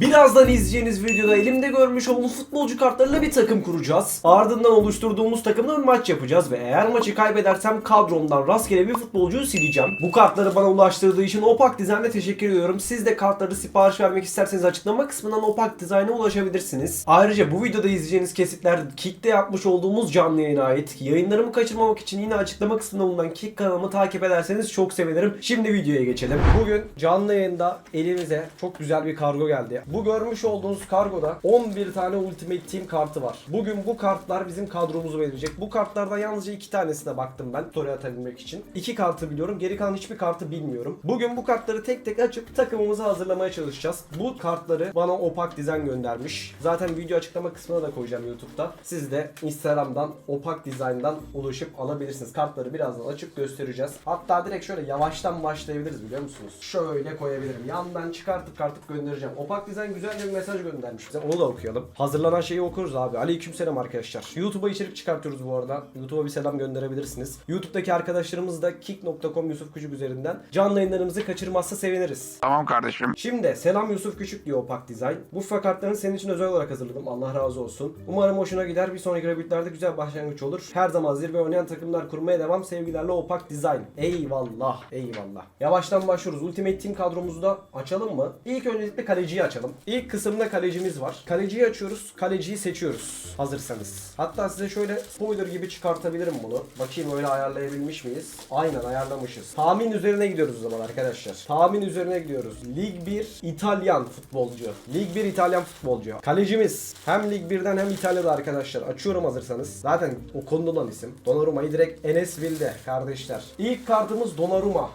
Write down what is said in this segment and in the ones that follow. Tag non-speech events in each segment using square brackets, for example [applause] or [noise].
Birazdan izleyeceğiniz videoda elimde görmüş olduğunuz futbolcu kartlarıyla bir takım kuracağız. Ardından oluşturduğumuz takımla bir maç yapacağız ve eğer maçı kaybedersem kadromdan rastgele bir futbolcuyu sileceğim. Bu kartları bana ulaştırdığı için Opak Design'e teşekkür ediyorum. Siz de kartları sipariş vermek isterseniz açıklama kısmından Opak Design'a ulaşabilirsiniz. Ayrıca bu videoda izleyeceğiniz kesitler Kick'te yapmış olduğumuz canlı yayına ait. Yayınlarımı kaçırmamak için yine açıklama kısmında bulunan Kick kanalımı takip ederseniz çok sevinirim. Şimdi videoya geçelim. Bugün canlı yayında elimize çok güzel bir kargo geldi. Bu görmüş olduğunuz kargoda 11 tane Ultimate Team kartı var. Bugün bu kartlar bizim kadromuzu belirleyecek. Bu kartlardan yalnızca iki tanesine baktım ben story atabilmek için. İki kartı biliyorum. Geri kalan hiçbir kartı bilmiyorum. Bugün bu kartları tek tek açıp takımımızı hazırlamaya çalışacağız. Bu kartları bana Opak Design göndermiş. Zaten video açıklama kısmına da koyacağım YouTube'da. Siz de Instagram'dan Opak Design'dan ulaşıp alabilirsiniz. Kartları birazdan açıp göstereceğiz. Hatta direkt şöyle yavaştan başlayabiliriz biliyor musunuz? Şöyle koyabilirim. Yandan çıkartıp kartıp göndereceğim. Opak Design güzel bir mesaj göndermiş bize. Onu da okuyalım. Hazırlanan şeyi okuruz abi. Aleykümselam arkadaşlar. YouTube'a içerik çıkartıyoruz bu arada. YouTube'a bir selam gönderebilirsiniz. YouTube'daki arkadaşlarımız da kick.com Yusuf Küçük üzerinden canlı yayınlarımızı kaçırmazsa seviniriz. Tamam kardeşim. Şimdi selam Yusuf Küçük diyor Opak Design. Bu FIFA kartlarını senin için özel olarak hazırladım. Allah razı olsun. Umarım hoşuna gider. Bir sonraki rebitlerde güzel başlangıç olur. Her zaman zirve oynayan takımlar kurmaya devam. Sevgilerle Opak Design. Eyvallah. Eyvallah. Yavaştan başlıyoruz. Ultimate Team kadromuzu da açalım mı? İlk öncelikle kaleciyi açalım. İlk kısımda kalecimiz var. Kaleciyi açıyoruz. Kaleciyi seçiyoruz. Hazırsanız. Hatta size şöyle spoiler gibi çıkartabilirim bunu. Bakayım öyle ayarlayabilmiş miyiz? Aynen ayarlamışız. Tahmin üzerine gidiyoruz o zaman arkadaşlar. Tahmin üzerine gidiyoruz. Lig 1 İtalyan futbolcu. Lig 1 İtalyan futbolcu. Kalecimiz hem Lig 1'den hem İtalya'da arkadaşlar. Açıyorum hazırsanız. Zaten o konuda olan isim. Donnarumma'yı direkt Enes Vilde kardeşler. İlk kartımız Donnarumma.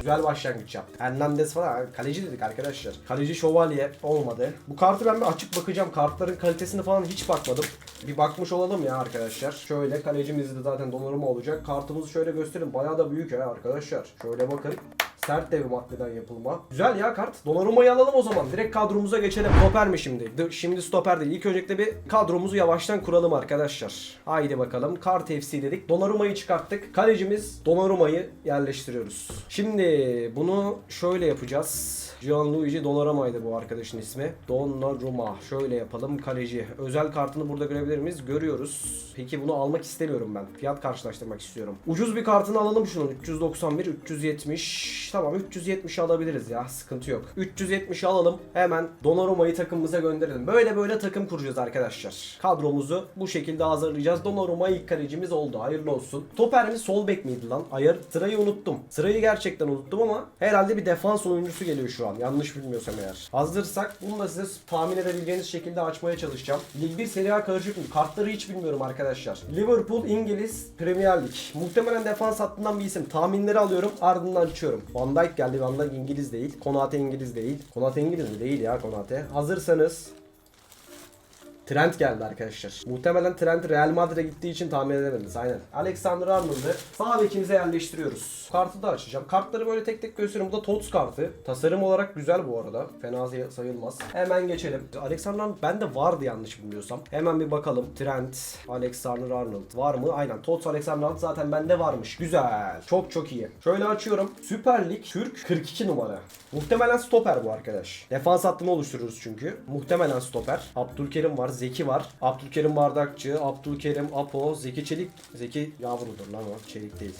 Güzel başlangıç yaptı. Hernandez falan kaleci dedik arkadaşlar. Kaleci şövalye olmadı. Bu kartı ben bir açıp bakacağım. Kartların kalitesine falan hiç bakmadım. Bir bakmış olalım ya arkadaşlar. Şöyle kalecimiz de zaten donanımı olacak. Kartımızı şöyle gösterin. Bayağı da büyük ya arkadaşlar. Şöyle bakın. Sert de bir maddeden yapılma. Güzel ya kart. Donnarumma'yı alalım o zaman. Direkt kadromuza geçelim. Stoper mi şimdi? Dı- Şimdi stoper değil. İlk öncelikle bir kadromuzu yavaştan kuralım arkadaşlar. Haydi bakalım. Kart FC dedik. Donnarumma'yı çıkarttık. Kalecimiz Donnarumma'yı yerleştiriyoruz. Şimdi bunu şöyle yapacağız. Gianluigi Donnarumma'ydı bu arkadaşın ismi. Donnarumma. Şöyle yapalım. Kaleci. Özel kartını burada görebilir miyiz? Görüyoruz. Peki bunu almak istemiyorum ben. Fiyat karşılaştırmak istiyorum. Ucuz bir kartını alalım şunun. 391, 370. Tamam 370 alabiliriz ya. Sıkıntı yok. 370 alalım. Hemen Donnarumma'yı takımımıza gönderelim. Böyle böyle takım kuracağız arkadaşlar. Kadromuzu bu şekilde hazırlayacağız. Donnarumma ilk kalecimiz oldu. Hayırlı olsun. Toperimiz sol bek miydi lan? Hayır. Sırayı unuttum. Sırayı gerçekten unuttum ama herhalde bir defans oyuncusu geliyor şu an. Yanlış bilmiyorsam eğer. Hazırsak bunu da size tahmin edebileceğiniz şekilde açmaya çalışacağım. Lig 1 Serie A karışık mı? Kartları hiç bilmiyorum arkadaşlar. Liverpool İngiliz Premier Lig. Muhtemelen defans hattından bir isim. Tahminleri alıyorum ardından açıyorum. Van Dijk geldi. Van Dijk İngiliz değil. Konate İngiliz değil. Konate İngiliz mi? Değil ya Konate. Hazırsanız Trent geldi arkadaşlar. Muhtemelen Trent Real Madrid'e gittiği için tahmin edemediniz. Aynen. Alexander Arnold'u sağ bekimize yerleştiriyoruz. Kartı da açacağım. Kartları böyle tek tek gösteriyorum. Bu da TOTS kartı. Tasarım olarak güzel bu arada. Fena say- sayılmaz. Hemen geçelim. Alexander Arnold bende vardı yanlış bilmiyorsam. Hemen bir bakalım. Trent, Alexander Arnold var mı? Aynen. TOTS Alexander Arnold zaten bende varmış. Güzel. Çok çok iyi. Şöyle açıyorum. Süper Lig Türk 42 numara. Muhtemelen stoper bu arkadaş. Defans hattını oluştururuz çünkü. Muhtemelen stoper. Abdülkerim var. Zeki var. Abdülkerim Bardakçı, Abdülkerim Apo, Zeki Çelik. Zeki yavrudur lan o. Çelik değil.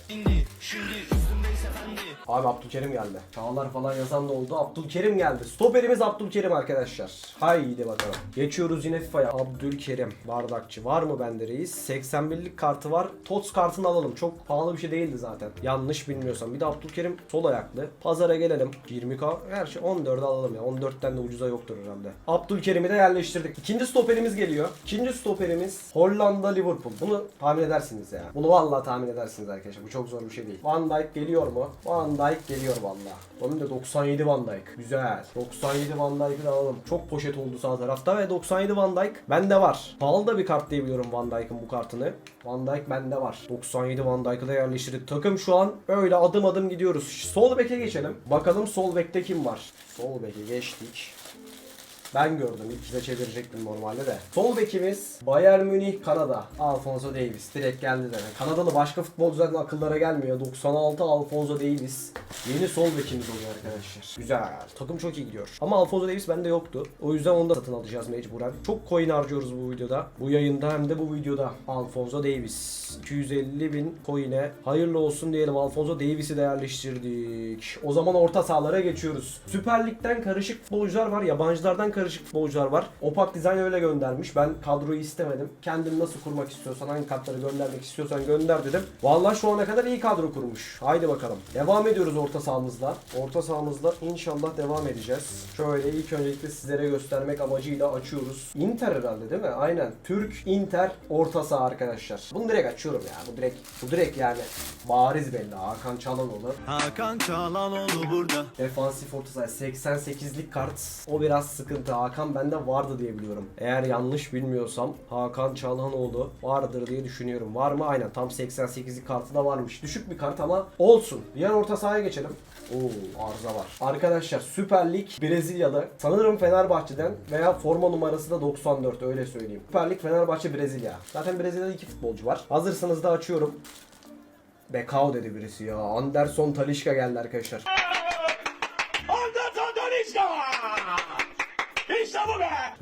Abi Abdülkerim geldi. Çağlar falan yazan da oldu. Abdülkerim geldi. Stoperimiz Abdülkerim arkadaşlar. Haydi bakalım. Geçiyoruz yine FIFA'ya. Abdülkerim Bardakçı. Var mı bende reis? 81'lik kartı var. TOTS kartını alalım. Çok pahalı bir şey değildi zaten. Yanlış bilmiyorsam. Bir de Abdülkerim sol ayaklı. Pazara gelelim. 20k. Her şey 14'e alalım ya. 14'ten de ucuza yoktur herhalde. Abdülkerim'i de yerleştirdik. İkinci stoperimiz geliyor. İkinci stoperimiz Hollanda Liverpool. Bunu tahmin edersiniz ya. Bunu vallahi tahmin edersiniz arkadaşlar. Bu çok zor bir şey değil. Van Dijk geliyor mu? Van Dijk geliyor vallahi. Onun da 97 Van Dijk. Güzel. 97 Van Dijk'ı da alalım. Çok poşet oldu sağ tarafta ve 97 Van Dijk bende var. Pahalı da bir kart diye biliyorum Van Dijk'ın bu kartını. Van Dijk bende var. 97 Van Dijk'ı da yerleştirdik. Takım şu an öyle adım adım gidiyoruz. Sol beke geçelim. Bakalım sol bekte kim var? Sol beke geçtik. Ben gördüm. İlk de çevirecektim normalde de. Sol bekimiz Bayern Münih Kanada. Alfonso Davis. Direkt geldi de. Kanadalı başka futbolcuların akıllara gelmiyor. 96 Alfonso Davis. Yeni sol bekimiz oluyor arkadaşlar. Güzel. Takım çok iyi gidiyor. Ama Alfonso Davis bende yoktu. O yüzden onu da satın alacağız mecburen. Çok coin harcıyoruz bu videoda. Bu yayında hem de bu videoda. Alfonso Davis. 250 bin coin'e hayırlı olsun diyelim. Alfonso Davis'i de yerleştirdik. O zaman orta sahalara geçiyoruz. Süper Lig'den karışık futbolcular var. Yabancılardan karışık futbolcular var. Opak Design öyle göndermiş. Ben kadroyu istemedim. Kendin nasıl kurmak istiyorsan, hangi kartları göndermek istiyorsan gönder dedim. Vallahi şu ana kadar iyi kadro kurmuş. Haydi bakalım. Devam ediyoruz orta sahamızla. Orta sahamızla inşallah devam edeceğiz. Şöyle ilk öncelikle sizlere göstermek amacıyla açıyoruz. Inter herhalde değil mi? Aynen. Türk Inter orta saha arkadaşlar. Bunu direkt açıyorum ya. Bu direkt bu direkt yani bariz belli. Hakan Çalhanoğlu. Hakan Çalhanoğlu burada. Defansif orta saha 88'lik kart. O biraz sıkıntı. Hakan bende vardı diye biliyorum. Eğer yanlış bilmiyorsam Hakan Çalhanoğlu vardır diye düşünüyorum. Var mı? Aynen tam 88'lik kartı da varmış. Düşük bir kart ama olsun. Diğer orta sahaya geçelim. Oo arıza var. Arkadaşlar Süper Lig Brezilyalı. Sanırım Fenerbahçe'den veya forma numarası da 94 öyle söyleyeyim. Süper Lig Fenerbahçe Brezilya. Zaten Brezilya'da iki futbolcu var. Hazırsanız da açıyorum. Bekao dedi birisi ya. Anderson Talişka geldi arkadaşlar.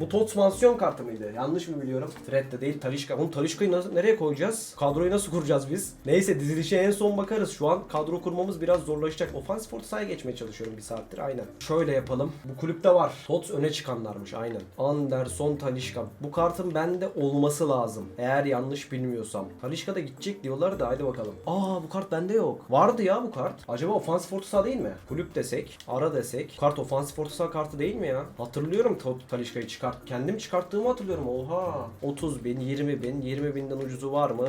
Bu Tots mansiyon kartı mıydı? Yanlış mı biliyorum? Fred de değil Talişka. Bunu Talişka'yı nasıl, nereye koyacağız? Kadroyu nasıl kuracağız biz? Neyse dizilişe en son bakarız. Şu an kadro kurmamız biraz zorlaşacak. Ofansif orta geçmeye çalışıyorum bir saattir. Aynen. Şöyle yapalım. Bu kulüpte var. Tots öne çıkanlarmış aynen. Anderson Talişka. Bu kartın bende olması lazım. Eğer yanlış bilmiyorsam. Talişka da gidecek diyorlar da hadi bakalım. Aa bu kart bende yok. Vardı ya bu kart. Acaba ofansif orta değil mi? Kulüp desek. Ara desek. Kart ofansif orta kartı değil mi ya? Hatırlıyorum Ta- Talişka'yı çıkart. Kendim çıkarttığımı hatırlıyorum. Oha. 30 bin, 20 bin, 20 binden ucuzu var mı?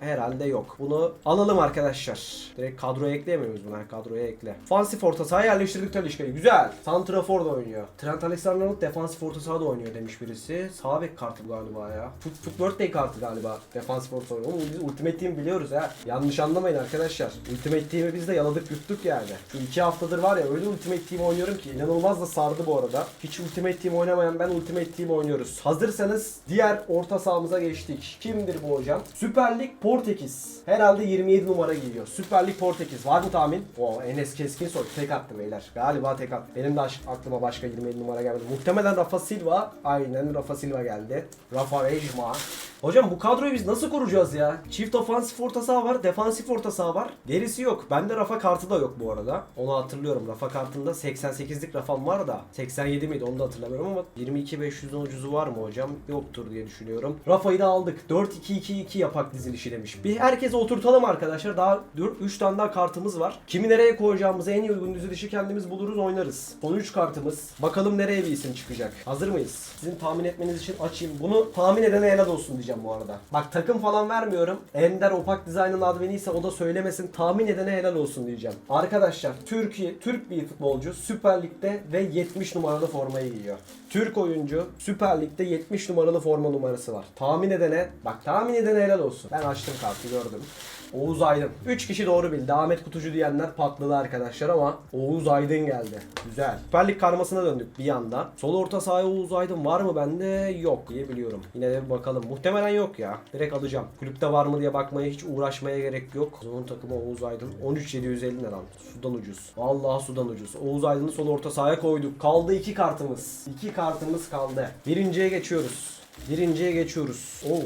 Herhalde yok. Bunu alalım arkadaşlar. Direkt kadroya ekleyemiyoruz bunu. Kadroya ekle. Ofansif orta sahaya yerleştirdik Talişka'yı. Güzel. Santrafor da oynuyor. Trent Alexander-Arnold defansif orta sahada oynuyor demiş birisi. Sağ bek kartı galiba ya. Foot, footwork day kartı galiba. Defansif orta sahada. Oğlum biz Ultimate Team biliyoruz ha. Yanlış anlamayın arkadaşlar. Ultimate Team'i biz de yaladık yuttuk yani. Şu iki haftadır var ya öyle Ultimate Team oynuyorum ki inanılmaz da sardı bu arada. Hiç Ultimate Team oynamayan ben Ultimate Team oynuyoruz. Hazırsanız diğer orta sahamıza geçtik. Kimdir bu hocam? Süper Lig Portekiz. Herhalde 27 numara giyiyor. Süper Lig Portekiz. Var mı tahmin? O Enes Keskin soy. Tek attı beyler. Galiba tek attı. Benim de aklıma başka 27 numara gelmedi. Muhtemelen Rafa Silva. Aynen Rafa Silva geldi. Rafa Vejma. Hocam bu kadroyu biz nasıl kuracağız ya? Çift ofansif orta saha var, defansif orta saha var. Gerisi yok. Bende Rafa kartı da yok bu arada. Onu hatırlıyorum. Rafa kartında 88'lik Rafa'm var da 87 miydi onu da hatırlamıyorum ama 22.500'den ucuzu var mı hocam? Yoktur diye düşünüyorum. Rafa'yı da aldık. 4-2-2-2 yapak dizilişi demiş. Bir herkese oturtalım arkadaşlar. Daha 3 tane daha kartımız var. Kimi nereye koyacağımızı en iyi uygun dizilişi kendimiz buluruz oynarız. Son 3 kartımız. Bakalım nereye bir isim çıkacak. Hazır mıyız? Sizin tahmin etmeniz için açayım. Bunu tahmin edene helal olsun diyeceğim bu arada. Bak takım falan vermiyorum. Ender Opak Design'ın adveni ise o da söylemesin. Tahmin edene helal olsun diyeceğim. Arkadaşlar Türkiye, Türk bir futbolcu Süper Lig'de ve 70 numaralı formayı giyiyor. Türk oyuncu Süper Lig'de 70 numaralı forma numarası var. Tahmin edene, bak tahmin edene helal olsun. Ben açtım kartı gördüm. Oğuz Aydın. 3 kişi doğru bildi. Ahmet Kutucu diyenler patladı arkadaşlar ama Oğuz Aydın geldi. Güzel. Süper Lig karmasına döndük bir anda. Sol orta sahaya Oğuz Aydın var mı bende? Yok diye biliyorum. Yine de bir bakalım. Muhtemelen yok ya. Direkt alacağım. Kulüpte var mı diye bakmaya hiç uğraşmaya gerek yok. Onun takımı Oğuz Aydın. 13.750 ne lan? Sudan ucuz. Vallahi sudan ucuz. Oğuz Aydın'ı sol orta sahaya koyduk. Kaldı iki kartımız. İki kartımız kaldı. Birinciye geçiyoruz. Birinciye geçiyoruz. Oo.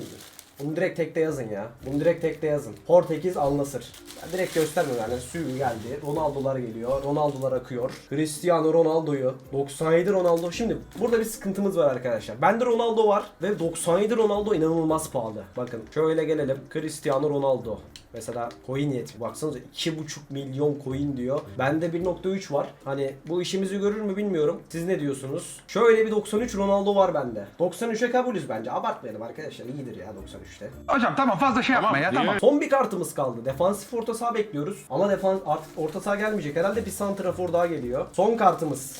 Bunu direkt tekte yazın ya. Bunu direkt tekte yazın. Portekiz Al Nassr. Ya direkt göstermiyorum yani. Suyu geldi. Ronaldo'lar geliyor. Ronaldo'lar akıyor. Cristiano Ronaldo'yu. 97 Ronaldo. Şimdi burada bir sıkıntımız var arkadaşlar. Bende Ronaldo var ve 97 Ronaldo inanılmaz pahalı. Bakın şöyle gelelim. Cristiano Ronaldo. Mesela coin yetmiyor. Baksanıza 2,5 milyon coin diyor. Bende 1.3 var. Hani bu işimizi görür mü bilmiyorum. Siz ne diyorsunuz? Şöyle bir 93 Ronaldo var bende. 93'e kabulüz bence. Abartmayalım arkadaşlar. İyidir ya 93'te. Hocam tamam fazla şey yapma ya tamam. Son bir kartımız kaldı. Defansif orta saha bekliyoruz. Ama defans artık orta saha gelmeyecek. Herhalde bir santrafor daha geliyor. Son kartımız.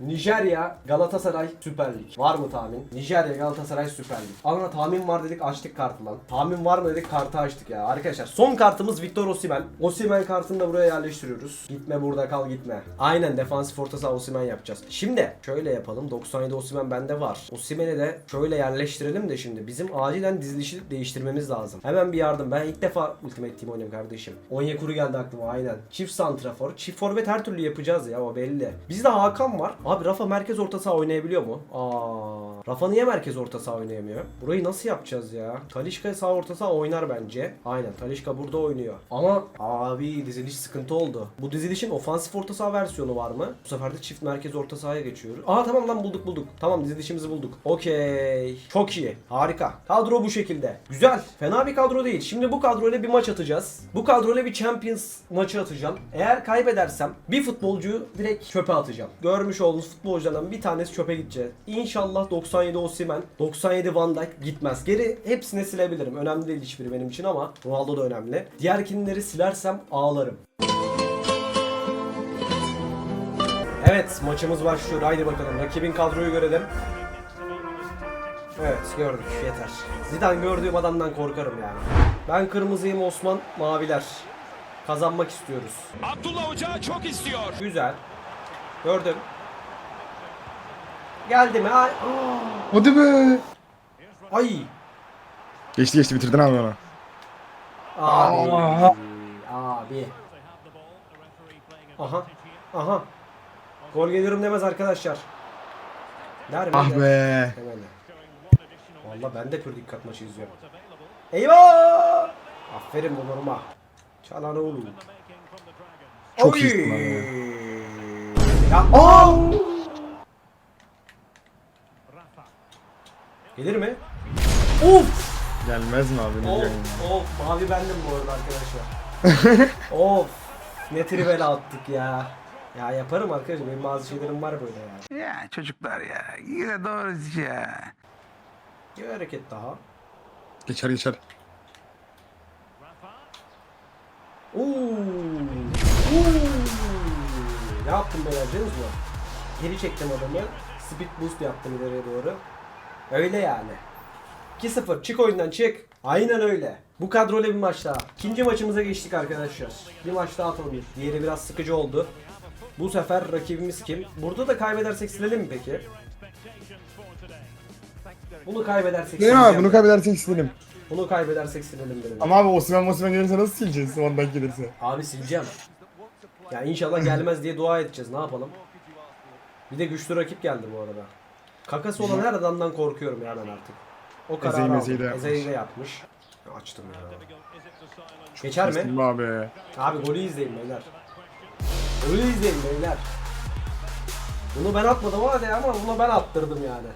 Nijerya Galatasaray Süper Lig. Var mı tahmin? Nijerya Galatasaray Süper Lig. Ana tahmin var dedik açtık kartı lan. Tahmin var mı dedik kartı açtık ya. Arkadaşlar son kartımız Victor Osimhen. Osimhen kartını da buraya yerleştiriyoruz. Gitme burada kal gitme. Aynen defansif orta saha Osimhen yapacağız. Şimdi şöyle yapalım. 97 Osimhen bende var. Osimhen'i de şöyle yerleştirelim de şimdi. Bizim acilen dizilişi değiştirmemiz lazım. Hemen bir yardım. Ben ilk defa Ultimate Team oynuyorum kardeşim. Onyekuru geldi aklıma aynen. Çift santrafor. Çift forvet her türlü yapacağız ya o belli. Bizde Hakan var. Abi Rafa merkez orta saha oynayabiliyor mu? Aa. Rafa niye merkez orta saha oynayamıyor? Burayı nasıl yapacağız ya? Talişka sağ orta saha oynar bence. Aynen Talişka burada oynuyor. Ama abi diziliş sıkıntı oldu. Bu dizilişin ofansif orta saha versiyonu var mı? Bu sefer de çift merkez orta sahaya geçiyoruz. Aa tamam lan bulduk bulduk. Tamam dizilişimizi bulduk. Okey. Çok iyi. Harika. Kadro bu şekilde. Güzel. Fena bir kadro değil. Şimdi bu kadroyla bir maç atacağız. Bu kadroyla bir Champions maçı atacağım. Eğer kaybedersem bir futbolcuyu direkt çöpe atacağım. Görmüş olduğunuz futbolculardan bir tanesi çöpe gidecek. İnşallah 97 Osimhen, 97 Van Dijk gitmez. Geri hepsini silebilirim. Önemli değil hiçbiri benim için ama Ronaldo da önemli. Diğer kimleri silersem ağlarım. Evet maçımız başlıyor. Haydi bakalım. Rakibin kadroyu görelim. Evet gördük yeter. Zidane gördüğüm adamdan korkarım yani. Ben kırmızıyım Osman maviler. Kazanmak istiyoruz. Abdullah Hoca çok istiyor. Güzel. Gördüm. Geldi mi? Ay. Hadi be. Ay. Geçti geçti bitirdin abi onu. Abi. Abi. Aha. Aha. Gol geliyorum demez arkadaşlar. Der mi? Ah Der. be. Hemen. Valla ben de pür dikkat maçı izliyorum. Eyvah! Aferin Onur'uma. Çalan oğlum. Çok Oy! ya. Ya aa! Gelir mi? Of! Gelmez mi abi? Of, of, mavi bendim bu arada arkadaşlar. [laughs] of, ne trivela attık ya. Ya yaparım arkadaşlar, benim bazı şeylerim var böyle ya. Ya çocuklar ya. Yine doğrusu ya. Bir hareket daha. Geçer geçer. Oo. Oo. Ne yaptım beyler biliyor musunuz? Geri çektim adamı. Speed boost yaptım ileriye doğru. Öyle yani. 2-0 çık oyundan çık. Aynen öyle. Bu kadroyla bir maç daha. İkinci maçımıza geçtik arkadaşlar. Bir maç daha atalım. Diğeri biraz sıkıcı oldu. Bu sefer rakibimiz kim? Burada da kaybedersek silelim mi peki? Bunu kaybedersek Değil mi sileceğim. abi? Bunu kaybedersek istedim. Bunu kaybedersek silelim dedim. Ama abi Osman Osman gelirse nasıl sileceğiz? Ondan gelirse. Abi sileceğim. Ya inşallah gelmez diye dua edeceğiz. Ne yapalım? Bir de güçlü rakip geldi bu arada. Kakası olan her adamdan korkuyorum ya ben artık. O kararı Ezeyi mezeyi de yapmış. Ezeyi de yapmış. Ya Açtım ya. Geçer mi? Abi. Abi golü izleyin beyler. Golü izleyin beyler. Bunu ben atmadım hadi ama bunu ben attırdım yani.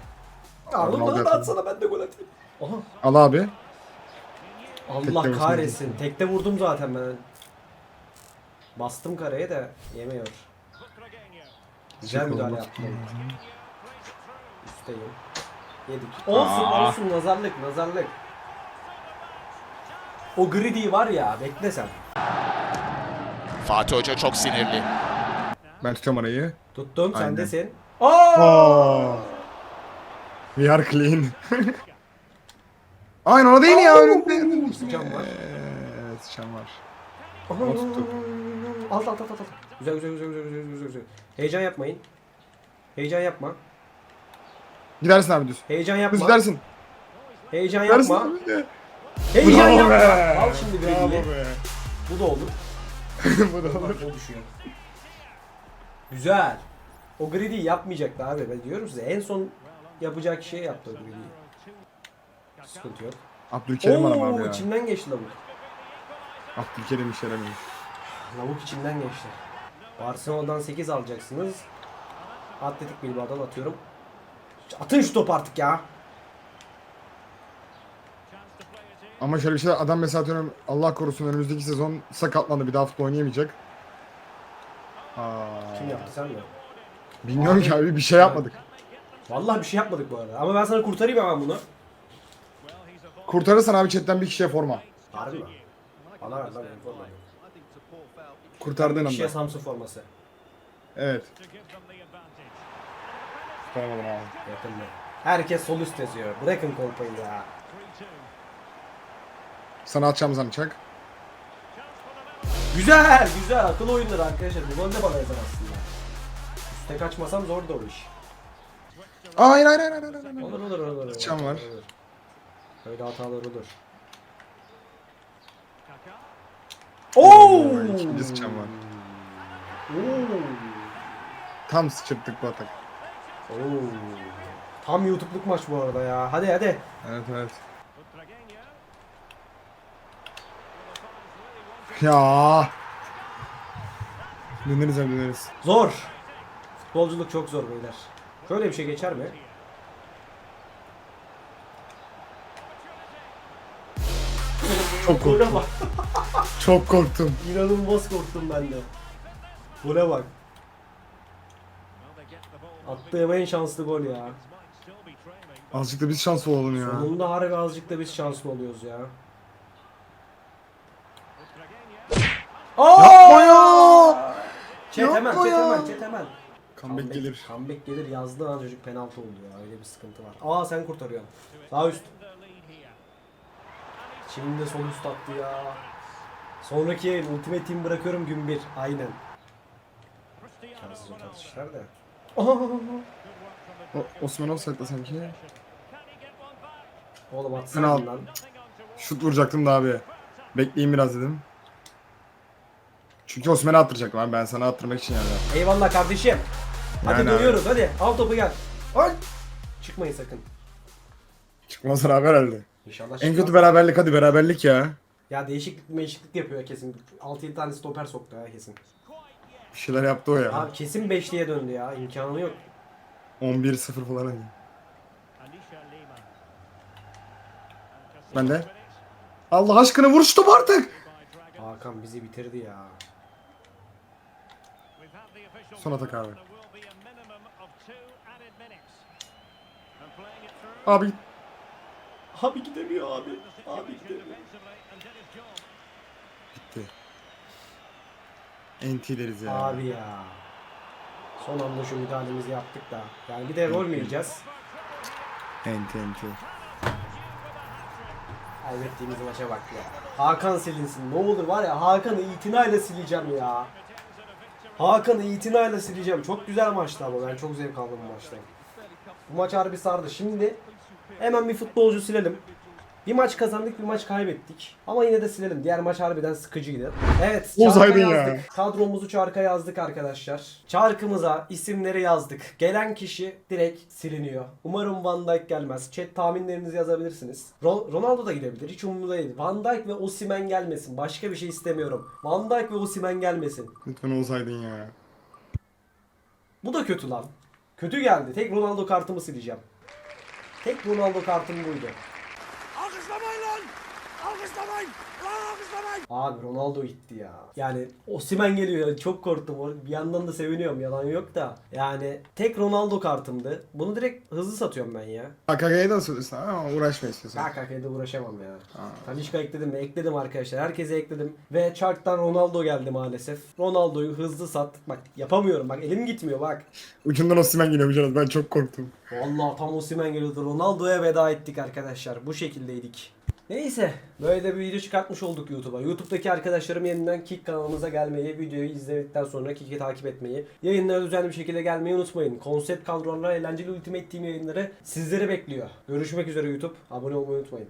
Ya bunu bana da atsana ben de gol atayım. Aha. Al abi. Allah Tekte kahretsin. Tekte vurdum zaten ben. Bastım kareye de yemiyor. Güzel Çık müdahale yaptım. Üsteyim. Yedik. Olsun Aa. olsun nazarlık nazarlık. O greedy var ya bekle sen. Fatih Hoca çok sinirli. Ben tutuyorum arayı. Tuttum Aynen. sendesin. Aa. We are clean. [laughs] Aynen o değil ya önünde. Sıçan var. Evet sıçan var. Aha, o tuttu. Alt alt alt alt. güzel güzel güzel güzel güzel güzel. Heyecan yapmayın. Heyecan yapma. Gidersin abi düz. Heyecan Düz yapma. gidersin. Heyecan Gidersin yapma. abi. Heyecan Bravo yapma. be. Al şimdi Bravo greedy'yi. be. Bu da olur. [laughs] Bu da olur. O düşüyor. Güzel. O greedy'yi yapmayacaktı abi. Ben diyorum size en son yapacak şey yaptı o greedy'yi. Sıkıntı yok. Abdülkerim var ama abi Oo, ya. içimden geçti lavuk. Abdülkerim işe yaramıyor. Lavuk içimden geçti. Barcelona'dan 8 alacaksınız. Atletik Bilbao'dan atıyorum. Atın şu topu artık ya. Ama şöyle bir şey adam mesela atıyorum Allah korusun önümüzdeki sezon sakatlandı bir daha futbol oynayamayacak. Aa, Kim yaptı sen mi? Bilmiyorum ki abi bir şey yapmadık. Vallahi bir şey yapmadık bu arada. Ama ben sana kurtarayım hemen bunu. Kurtarırsan abi chatten bir kişiye forma. Harbi mi? Bana ver lan benim formayı. Kurtardığın Bir kişiye anda. Samsun forması. Evet. Tutamadım abi. Yakın mı? Herkes sol üst yazıyor. Bırakın kolpayı ya. Sana atacağım zançak. Güzel güzel akıl oyunları arkadaşlar. Bu gol de bana yazar aslında. Üste kaçmasam zor da o iş. Aa, hayır hayır hayır hayır. hayır, hayır. Olur olur olur. olur. Sıçan var. Olur. Öyle hatalar olur. Oo! İkinci sıçan var. Oo! Tam sıçırttık bu atak. Oo! Tam YouTube'luk maç bu arada ya. Hadi hadi. Evet evet. Ya. Döneriz abi döneriz. Zor. Futbolculuk çok zor beyler. Şöyle bir şey geçer mi? Çok korktum. Çok korktum. [laughs] İnanılmaz korktum ben de. Gole bak. Attığım en şanslı gol ya. Azıcık da biz şanslı olalım ya. Sonunda harbi azıcık da biz şanslı oluyoruz ya. Yapma ya. Çet hemen, Yapma çet ya. hemen, çet hemen. Comeback gelir. Comeback gelir yazdığı an çocuk penaltı oldu ya. Öyle bir sıkıntı var. Aa sen kurtarıyorsun. Sağ üst. Şimdi de sol üst attı ya. Sonraki yayın Ultimate Team bırakıyorum gün bir. Aynen. Şanssız o tartışlar da. O, Osman offside'da sanki. Oğlum Penaltı. atsaydın lan. Şut vuracaktım da abi. Bekleyin biraz dedim. Çünkü Osman'ı attıracaktım abi ben sana attırmak için yani. Eyvallah kardeşim. Hadi Yani abi. dönüyoruz hadi. Al topu gel. Ay. Çıkmayın sakın. Çıkmaz beraber herhalde. İnşallah En çıkmaz. kötü beraberlik hadi beraberlik ya. Ya değişiklik değişiklik yapıyor kesin. 6-7 tane stoper soktu ya kesin. Bir şeyler yaptı o ya. Abi kesin 5'liye döndü ya. İmkanı yok. 11-0 falan hadi. Ben de. Allah aşkına vur şu topu artık. Hakan bizi bitirdi ya. Son atak abi. Abi. Abi gidemiyor abi. Abi gidemiyor. Gitti. NT deriz ya. Abi ya. Son anda şu müdahalemizi yaptık da. Yani bir de gol mü yiyeceğiz? NT NT. Kaybettiğimiz maça bak ya. Hakan silinsin. Ne olur var ya Hakan'ı itinayla sileceğim ya. Hakan'ı itinayla sileceğim. Çok güzel maçtı ama ben çok zevk aldım bu maçtan. Bu maç harbi sardı. Şimdi hemen bir futbolcu silelim. Bir maç kazandık, bir maç kaybettik. Ama yine de silelim. Diğer maç harbiden sıkıcıydı. Evet, Uzaydın ya. yazdık. Kadromuzu çarka yazdık arkadaşlar. Çarkımıza isimleri yazdık. Gelen kişi direkt siliniyor. Umarım Van Dijk gelmez. Chat tahminlerinizi yazabilirsiniz. Ro- Ronaldo da gidebilir. Hiç umurumda değil. Van Dijk ve Osimhen gelmesin. Başka bir şey istemiyorum. Van Dijk ve Osimhen gelmesin. Lütfen olsaydın ya. Bu da kötü lan. Kötü geldi. Tek Ronaldo kartımı sileceğim. Tek Ronaldo kartım buydu. Alkışlamayın lan! Alkışlamayın! Lan alkışlamayın! Abi Ronaldo gitti ya. Yani Osimhen geliyor. Çok korktum. Bir yandan da seviniyorum. Yalan yok da. Yani tek Ronaldo kartımdı. Bunu direkt hızlı satıyorum ben ya. AKG'ye de söylüyorsun ama uğraşma istiyorsan. KKK'da uğraşamam ya. Talişka ekledim mi? Ekledim arkadaşlar. Herkese ekledim. Ve Çark'tan Ronaldo geldi maalesef. Ronaldo'yu hızlı sat. Bak yapamıyorum. Bak elim gitmiyor bak. Ucundan Osman geliyormuş yalnız ben çok korktum. Vallahi tam Osimhen geliyordu. Ronaldo'ya veda ettik arkadaşlar. Bu şekildeydik. Neyse. Böyle de bir video çıkartmış olduk YouTube'a. YouTube'daki arkadaşlarım yeniden Kick kanalımıza gelmeyi, videoyu izledikten sonra Kick'i takip etmeyi, yayınlara düzenli bir şekilde gelmeyi unutmayın. Konsept kadronlar, eğlenceli Ultimate Team yayınları sizleri bekliyor. Görüşmek üzere YouTube. Abone olmayı unutmayın.